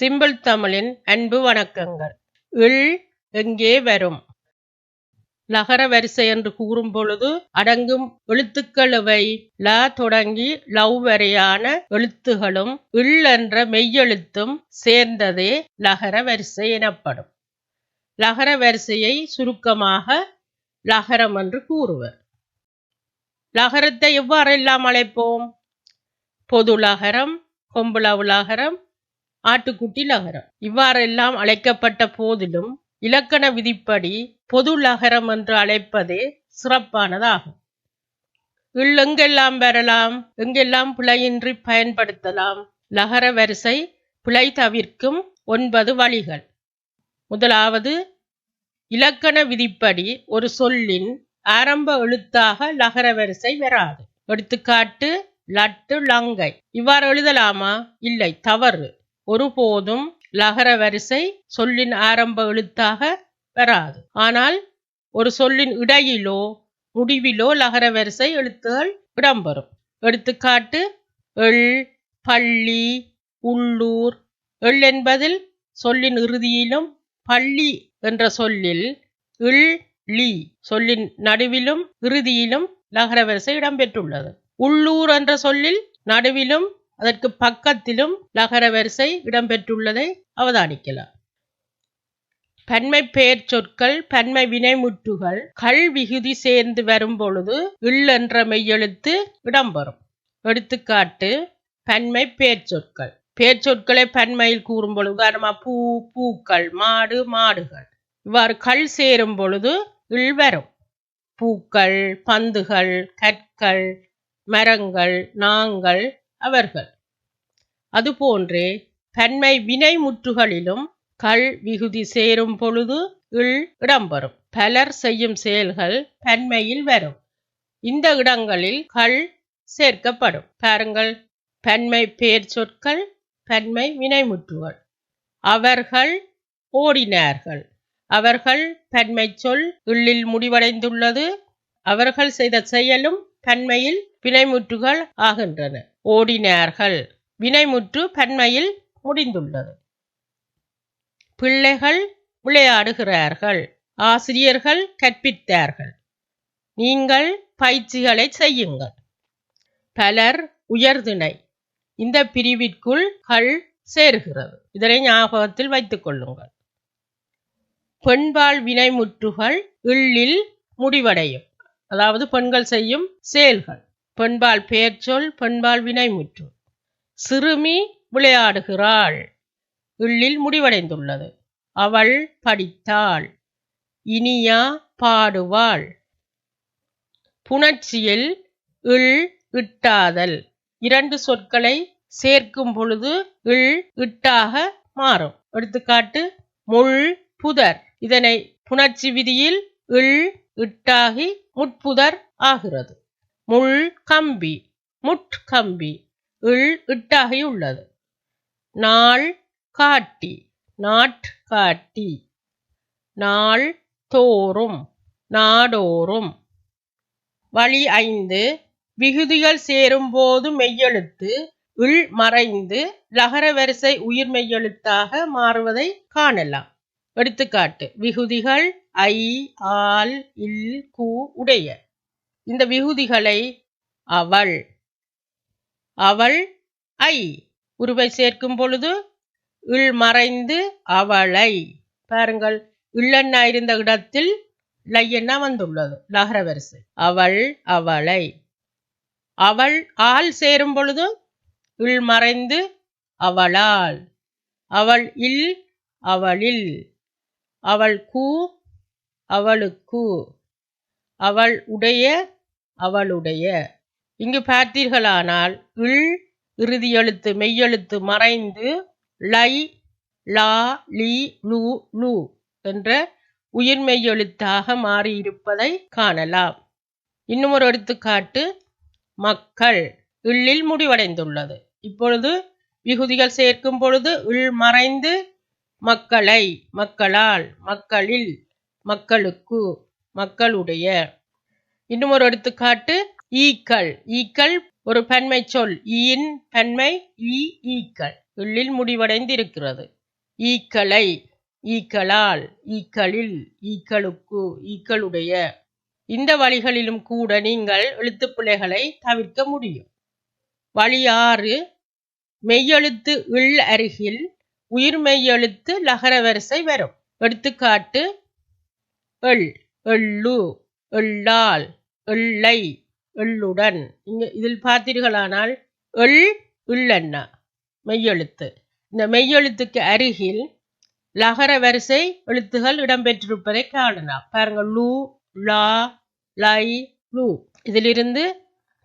Simple தமிழின் அன்பு வணக்கங்கள். இல் எங்கே வரும்? லகர வரிசை என்று கூறும் பொழுது அடங்கும் எழுத்துக்கள் இவை. ல தொடங்கி லவ் வரையான எழுத்துகளும் இல் என்ற மெய்யெழுத்தும் சேர்ந்ததே லகர வரிசை எனப்படும். லகர வரிசையை சுருக்கமாக லகரம் என்று கூறுவர். லகரத்தை எவ்வாறெல்லாம் அழைப்போம்? பொது லகரம் கொம்புளவு லகரம் ஆட்டுக்குட்டி லகரம் இவ்வாறெல்லாம் அழைக்கப்பட்ட போதிலும் இலக்கண விதிப்படி பொது லகரம் என்று அழைப்பதே சிறப்பானதாகும். இல் எங்கெல்லாம் வரலாம் எங்கெல்லாம் பிழையின்றி பயன்படுத்தலாம் லகர வரிசை பிழை தவிர்க்கும் ஒன்பது வழிகள். முதலாவது இலக்கண விதிப்படி ஒரு சொல்லின் ஆரம்ப எழுத்தாக லகர வரிசை வராது. எடுத்துக்காட்டு லட்டு லங்கை. இவ்வாறு எழுதலாமா? இல்லை தவறு. ஒருபோதும் லகர வரிசை சொல்லின் ஆரம்ப எழுத்தாக பெறாது ஆனால் ஒரு சொல்லின் இடையிலோ முடிவிலோ லகர வரிசை எழுத்துகள் இடம்பெறும். எடுத்துக்காட்டு எள் பள்ளி உள்ளூர். எள் என்பதில் சொல்லின் இறுதியிலும் பள்ளி என்ற சொல்லில் இள் லி சொல்லின் நடுவிலும் இறுதியிலும் லகர வரிசை இடம்பெற்றுள்ளது. உள்ளூர் என்ற சொல்லில் நடுவிலும் அதற்கு பக்கத்திலும் லகர வரிசை இடம்பெற்றுள்ளதை அவதானிக்கலாம். பன்மை பெயர் சொற்கள் பன்மை வினைமுற்றுகள் கள் விகுதி சேர்ந்து வரும் பொழுது இல் என்ற மெய்யெழுத்து இடம்பெறும். எடுத்துக்காட்டு பன்மை பெயர் சொற்கள். பெயர் சொற்களை பன்மையில் கூறும் பொழுது உதாரணமா பூ பூக்கள் மாடு மாடுகள். இவ்வாறு கள் சேரும் பொழுது இல் வரும். பூக்கள் பந்துகள் கற்கள் மரங்கள் நாங்கள் அவர்கள். அதுபோன்றே பன்மை வினை முற்றுகளிலும் கள் விகுதி சேரும் பொழுது இல் இடம்பெறும். பலர் செய்யும் செயல்கள் பன்மையில் வரும். இந்த இடங்களில் கள் சேர்க்கப்படும். பாருங்கள். பன்மை பெயர் சொற்கள் பன்மை வினைமுற்றுகள் அவர்கள் ஓடினார்கள். அவர்கள் பன்மை சொல் இல்லில் முடிவடைந்துள்ளது. அவர்கள் செய்த செயலும் பன்மையில் வினைமுற்றுகள் ஆகின்றன. ஓடினார்கள். வினைமுற்று பன்மையில் முடிந்துள்ளது. பிள்ளைகள் விளையாடுகிறார்கள். ஆசிரியர்கள் கற்பித்தார்கள். நீங்கள் பயிற்சிகளை செய்யுங்கள். பலர் உயர்திணை. இந்த பிரிவிற்குள் கள் சேருகிறது. இதனை ஞாபகத்தில் வைத்துக் கொள்ளுங்கள். பெண்பால் வினைமுற்றுகள் இள்ளில் முடிவடையும். அதாவது பெண்கள் செய்யும் செயல்கள். பெண்பால் பெயர்ச்சொல் பெண்பால் வினைமுற்று சிறுமி விளையாடுகிறாள். இள்ளில் முடிவடைந்துள்ளது. அவள் படித்தாள். இனியா பாடுவாள். புணர்ச்சியில் இள் இட்டாதல். இரண்டு சொற்களை சேர்க்கும் பொழுது இள் இட்டாக மாறும். எடுத்துக்காட்டு முள் புதர். இதனை புணர்ச்சி விதியில் இள் இட்டாகி முட்புதர் ஆகிறது. முள் கம்பி முட்கம்பி இள் இட்டாகியுள்ளது. இட்டாகி உள்ளது நாள் காட்டி. நாட்காட்டி நாள் தோறும் நாடோறும். வழி ஐந்து விகுதிகள் சேரும்போது மெய்யெழுத்து இள் மறைந்து லகர வரிசை உயிர் மெய்யெழுத்தாக மாறுவதை காணலாம். எடுத்துக்காட்டு விகுதிகள் ஐ ஆல் இல் கு உடைய. இந்த விகுதிகளை அவள் அவள் ஐ. உருவை சேர்க்கும் பொழுது இள் மறைந்து அவளை. பாருங்கள் இல்லன்னா இருந்த இடத்தில் லையன்னா வந்துள்ளது லகர வரிசை. அவள் அவளை. அவள் ஆள் சேரும் பொழுது இள் மறைந்து அவளால். அவள் இல் அவளில். அவள் கூ அவளுக்கு. அவள் உடைய அவளுடைய. இங்கு பார்த்தீர்களானால் இல் இறுதி எழுத்து மெய்யெழுத்து மறைந்து லை லா லி லு லு என்ற உயிர்மெய் எழுத்தாக மாறியிருப்பதை காணலாம். இன்னும் ஒரு எடுத்துக்காட்டு மக்கள் இல்லில் முடிவடைந்துள்ளது. இப்பொழுது விகுதிகள் சேர்க்கும் பொழுது இல் மறைந்து மக்களை மக்களால் மக்களில் மக்களுக்கு மக்களுடைய. இன்னும் ஒரு எடுத்துக்காட்டு ஈக்கள். ஈக்கள் ஒரு பன்மை சொல். ஈயின் பன்மை ஈ ஈக்கள். எள்ளில் முடிவடைந்திருக்கிறது. ஈக்களை ஈக்களால் ஈக்களில் ஈக்களுக்கு ஈக்களுடைய. இந்த வழிகளிலும் கூட நீங்கள் எழுத்துப்பிழைகளை தவிர்க்க முடியும். வழி ஆறு மெய்யெழுத்து இள் அருகில் உயிர் மெய்யெழுத்து லகர வரிசை வரும். எடுத்துக்காட்டு எள் எள்ளு எள்ளால் எள்ளை எள்ளுடன். இங்கே இதில் பார்த்தீர்களானால் எள் இள்ளண்ணா மெய்யெழுத்து. இந்த மெய்யெழுத்துக்கு அருகில் லகர வரிசை எழுத்துகள் இடம்பெற்றிருப்பதை காணலாம். பாருங்கள் லூ லா லை லு. இதிலிருந்து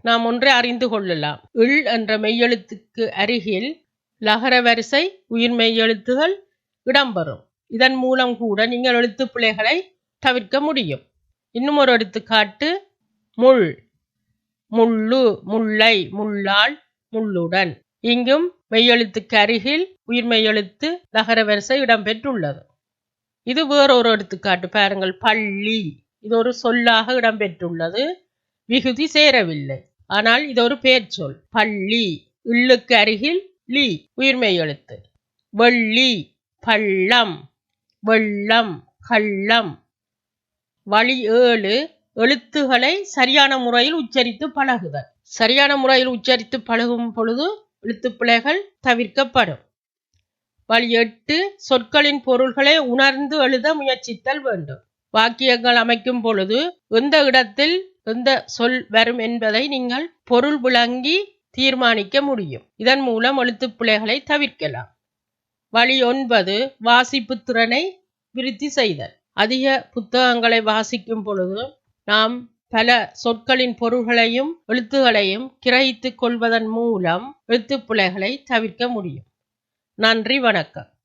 நாம் ஒன்றை அறிந்து கொள்ளலாம். இள் என்ற மெய்யெழுத்துக்கு அருகில் லகர வரிசை உயிர் மெய்யெழுத்துகள் இடம்பெறும். இதன் மூலம் கூட நீங்கள் எழுத்து பிழைகளை தவிர்க்க முடியும். இன்னும் ஒரு எடுத்துக்காட்டு முள். முள்ளு முல்லை முள்ளால் முள்ளுடன். இங்கும் மெய்யெழுத்துக்கு அருகில் உயிர் மெய்யெழுத்து லகர வரிசை இடம்பெற்றுள்ளது. இது வேறொரு எடுத்துக்காட்டு பாருங்கள் பள்ளி. இது ஒரு சொல்லாக இடம்பெற்றுள்ளது. விகுதி சேரவில்லை. ஆனால் இது ஒரு பெயர்ச்சொல். பள்ளி. இல்லுக்கு அருகில் லி உயிர்மெய் எழுத்து வெள்ளி பள்ளம். வெள்ளம் கள்ளம். வழி ஏழு எழுத்துகளை சரியான முறையில் உச்சரித்து பழகுதல். சரியான முறையில் உச்சரித்து பழகும் பொழுது எழுத்துப்பிழைகள் தவிர்க்கப்படும். வழி எட்டு சொற்களின் பொருள்களை உணர்ந்து எழுத முயற்சித்தல் வேண்டும். வாக்கியங்கள் அமைக்கும் பொழுது எந்த இடத்தில் எந்த சொல் வரும் என்பதை நீங்கள் பொருள் விளங்கி தீர்மானிக்க முடியும். இதன் மூலம் எழுத்துப்பிழைகளை தவிர்க்கலாம். வழி ஒன்பது வாசிப்பு திறனை விருத்தி செய்தல். அதிக புத்தகங்களை வாசிக்கும் பொழுது நாம் பல சொற்களின் பொருள்களையும் எழுத்துகளையும் கிரகித்துக் கொள்வதன் மூலம் எழுத்துப்பிழைகளை தவிர்க்க முடியும். நன்றி வணக்கம்.